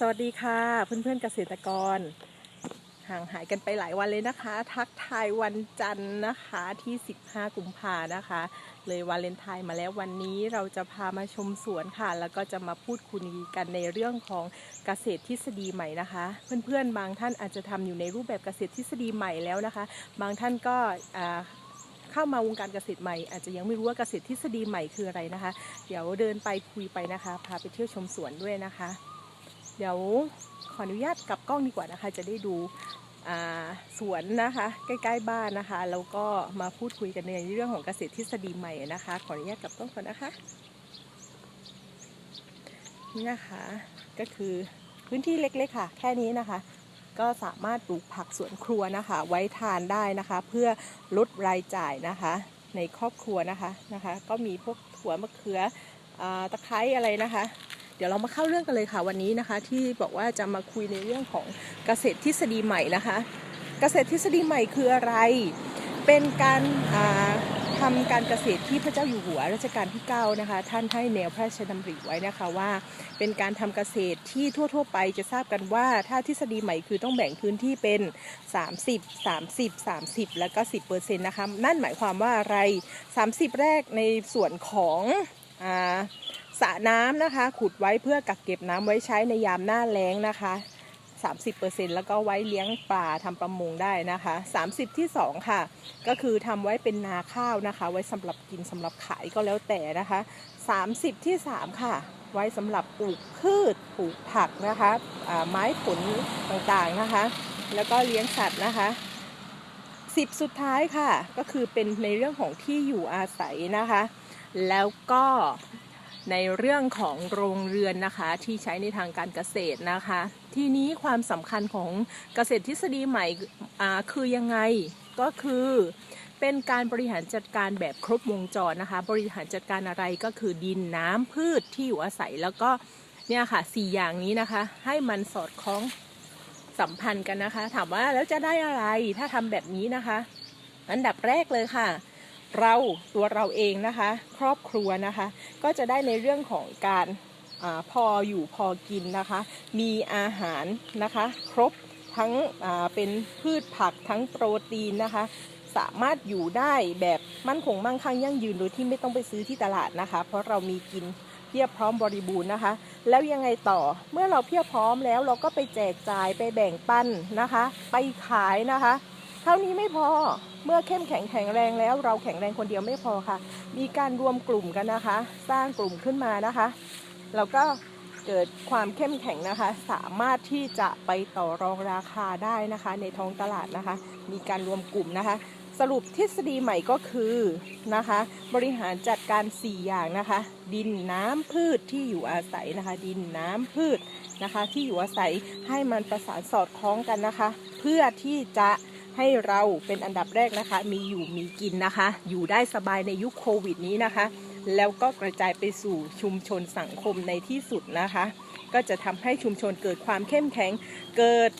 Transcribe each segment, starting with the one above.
สวัสดีค่ะ เพื่อนๆเกษตรกร ห่างหายกันไปหลายวันเลยนะคะ ทักทายวันจันทร์นะคะที่ 15 กุมภานะคะ เลยวาเลนไทน์มาแล้ววันนี้เราจะพามาชมสวนค่ะ แล้วก็จะมาพูดคุยกันในเรื่องของเกษตรทฤษฎีใหม่นะคะ เพื่อนๆ บางท่านอาจจะทำอยู่ในรูปแบบเกษตรทฤษฎีใหม่แล้วนะคะ บางท่านก็เข้ามาวงการเกษตรใหม่อาจจะยังไม่รู้ว่าเกษตรทฤษฎีใหม่คืออะไรนะคะ เดี๋ยวเดินไปคุยไปนะคะ พาไปเที่ยวชมสวนด้วยนะคะ เดี๋ยวขออนุญาตกลับกล้องดีกว่านะคะ จะได้ดูสวนนะคะใกล้ๆบ้านนะคะแล้วก็มาพูดคุยกันในเรื่องของเกษตรทฤษฎีใหม่นะคะ ขออนุญาตกลับกล้องก่อนนะคะนี่นะคะก็คือพื้นที่เล็กๆค่ะ แค่นี้นะคะ ก็สามารถปลูกผักสวนครัวนะคะ ไว้ทานได้นะคะ เพื่อลดรายจ่ายนะคะ ในครอบครัวนะคะนะคะ ก็มีพวกถั่วมะเขืออตะไคร้อะไรนะคะ เดี๋ยวเรามาเข้าเรื่องกันเลยค่ะวันนี้นะคะ ที่บอกว่าจะมาคุยในเรื่องของเกษตรทฤษฎีใหม่นะคะ เกษตรทฤษฎีใหม่คืออะไร เป็นการอ่าทำการเกษตรที่พระเจ้าอยู่หัวรัชกาลที่9นะคะท่านให้แนวพระราชดำริไว้นะคะว่า เป็นการทำเกษตรที่ทั่ว ๆ ไปจะทราบกันว่าถ้าทฤษฎีใหม่คือต้องแบ่งพื้นที่เป็น 30 30 30 แล้วก็ 10%นะคะนั่นหมายความว่าอะไร 30 แรกในส่วนของอ่า สระน้ำนะคะ ขุดไว้เพื่อกักเก็บน้ำไว้ใช้ในยามหน้าแล้งนะคะ 30%แล้วก็ไว้เลี้ยงปลาทำประมงได้นะคะ 30 ที่ 2 ค่ะ ก็คือทำไว้เป็นนาข้าวนะคะ ไว้สำหรับกินสำหรับขายก็แล้วแต่นะคะ 30 ที่ 3 ค่ะ ไว้สำหรับปลูกพืชปลูกผักนะคะอ่าไม้ผลต่างๆนะคะ แล้วก็เลี้ยงสัตว์นะคะ10สุดท้ายค่ะ ก็คือเป็นในเรื่องของที่อยู่อาศัยนะคะ แล้วก็ ในเรื่องของโรงเรือนนะคะที่ใช้ในทางการเกษตรนะคะ ทีนี้ความสำคัญของเกษตรทฤษฎีใหม่คือยังไงก็คือเป็นการบริหารจัดการแบบครบวงจรนะคะ บริหารจัดการอะไรก็คือดินน้ำพืชที่อยู่อาศัยแล้วก็เนี่ยค่ะสี่อย่างนี้นะคะ ให้มันสอดคล้องสัมพันธ์กันนะคะ ถามว่าแล้วจะได้อะไรถ้าทำแบบนี้นะคะ อันดับแรกเลยค่ะ เราตัวเราเองนะคะ ครอบครัวนะคะ ก็จะได้ในเรื่องของการอาพออยู่พอกินนะคะ มีอาหารนะคะ ครบทั้งเป็นพืชผักทั้งโปรตีนนะคะ สามารถอยู่ได้แบบมั่นคงมั่งคั่งยั่งยืนโดยที่ไม่ต้องไปซื้อที่ตลาดนะคะ เพราะเรามีกินเพียบพร้อมบริบูรณ์นะคะ แล้วยังไงต่อเมื่อเราเพียบพร้อมแล้วเราก็ไปแจกจ่ายไปแบ่งปันนะคะ ไปขายนะคะ เท่านี้ไม่พอเมื่อเข้มแข็งแข็งแรงแล้ว เราแข็งแรงคนเดียวไม่พอค่ะ มีการรวมกลุ่มกันนะคะ สร้างกลุ่มขึ้นมานะคะแล้วก็เกิดความเข้มแข็งนะคะ สามารถที่จะไปต่อรองราคาได้นะคะ ในท้องตลาดนะคะ มีการรวมกลุ่มนะคะ สรุปทฤษฎีใหม่ก็คือนะคะ บริหารจัดการ 4 อย่างนะคะ ดินน้ำพืชที่อยู่อาศัยนะคะ ดินน้ำพืชนะคะ ที่อยู่อาศัยให้มันประสานสอดคล้องกันนะคะ เพื่อที่จะ ให้เราเป็นอันดับแรกนะคะ มีอยู่มีกินนะคะ อยู่ได้สบายในยุคโควิดนี้นะคะ แล้วก็กระจายไปสู่ชุมชนสังคมในที่สุดนะคะ ก็จะทำให้ชุมชนเกิดความเข้มแข็ง เกิด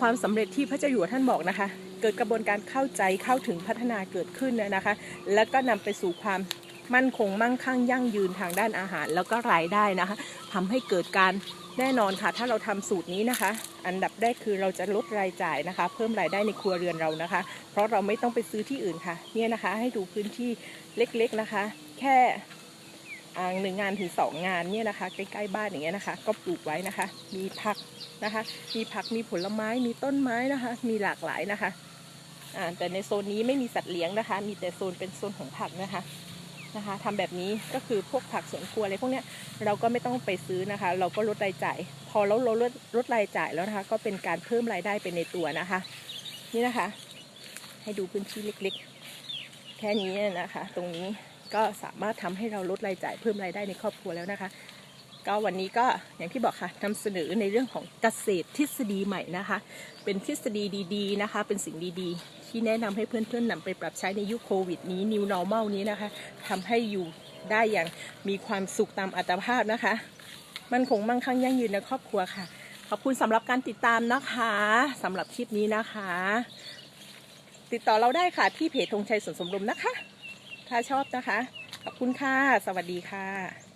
ความสำเร็จที่พระเจ้าอยู่หัวท่านบอกนะคะ เกิดกระบวนการเข้าใจเข้าถึงพัฒนาเกิดขึ้นนะคะ แล้วก็นำไปสู่ความมั่นคงมั่งคั่งยั่งยืนทางด้านอาหาร แล้วก็รายได้นะคะทำให้เกิดการ แน่นอนค่ะ ถ้าเราทำสูตรนี้นะคะ อันดับแรกคือเราจะลดรายจ่ายนะคะ เพิ่มรายได้ในครัวเรือนเรานะคะ เพราะเราไม่ต้องไปซื้อที่อื่นค่ะ เนี่ยนะคะให้ดูพื้นที่เล็กๆนะคะ แค่อ่าหนึ่งงานถึงสองงานเนี่ยนะคะ ใกล้ๆบ้านอย่างเงี้ยนะคะ ก็ปลูกไว้นะคะ มีผักนะคะ มีผักมีผลไม้มีต้นไม้นะคะ มีหลากหลายนะคะแต่ในโซนนี้ไม่มีสัตว์เลี้ยงนะคะ มีแต่โซนเป็นโซนของผักนะคะ นะคะทำแบบนี้ก็คือพวกผักสวนครัวอะไรพวกเนี้ยเราก็ไม่ต้องไปซื้อนะคะ เราก็ลดรายจ่าย พอเราลดลดลดรายจ่ายแล้วนะคะ ก็เป็นการเพิ่มรายได้ไปในตัวนะคะ นี่นะคะ ให้ดูพื้นที่เล็กๆ แค่นี้นะคะ ตรงนี้ก็สามารถทำให้เราลดรายจ่ายเพิ่มรายได้ในครอบครัวแล้วนะคะ ก็วันนี้ก็อย่างที่บอกค่ะนำเสนอในเรื่องของเกษตรทฤษฎีใหม่นะคะ เป็นทฤษฎีดีๆนะคะ เป็นสิ่งดีๆ ที่แนะนำให้เพื่อนๆนำไปปรับใช้ในยุคโควิดนี้ New Normal นี้นะคะทำให้อยู่ได้อย่างมีความสุขตามอัตภาพนะคะ มันคงมั่งคั่งยั่งยืนในครอบครัวค่ะ ขอบคุณสำหรับการติดตามนะคะสำหรับคลิปนี้นะคะ ติดต่อเราได้ค่ะที่เพจธงชัยสวนสมรมนะคะ ถ้าชอบนะคะ ขอบคุณค่ะ สวัสดีค่ะ